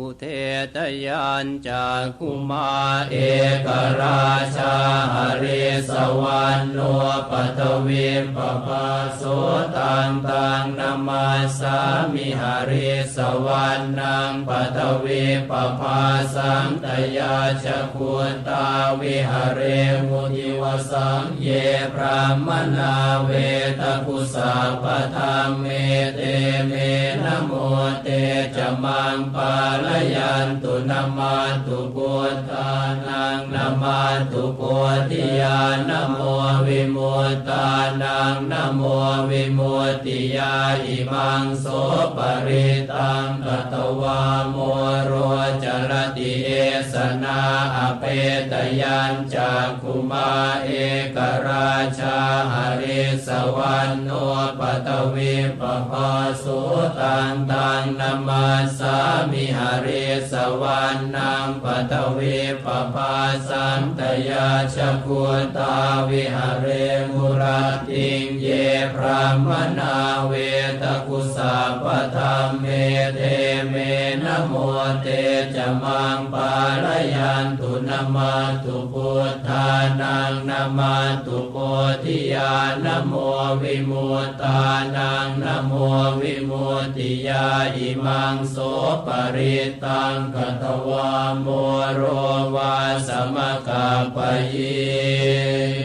อุเทตยานจากคุมาเอกราชาหริสวรรณโนปัทวิมปปาโสตังตังนามาสามิหริสวรรณังปัทวิปปาสังตยาชคุตาวิหเรมุทิวสังเยพระมนาเวตกุสาปธรรมเมเตเมนะโมเต มังปาลยันตุนามาตุปุตตานังนามาตุโกติยานโมวิมุตตานังนะโมวิมุตติยาอิมังโสปริตังกตวาโมโร รติเอสนาอเปตยัญจากคุมาเอกราชาหริสวรรณโนปตวิปปาสุตังตังนามาสามิหริสวรรณังปตวิปปาสันตยาชคุตาวิหเรมุรติงเยพระมนาเวตกุสาป มเมเทเมนะโมเตจมังปาลยันตุนามาตุพุทธานังนามาตุโพธิญาณโมวิมุตตานังนโมวิมุตติยาอิมังโสปริตังกตวาโมโรวาสมกาปยิ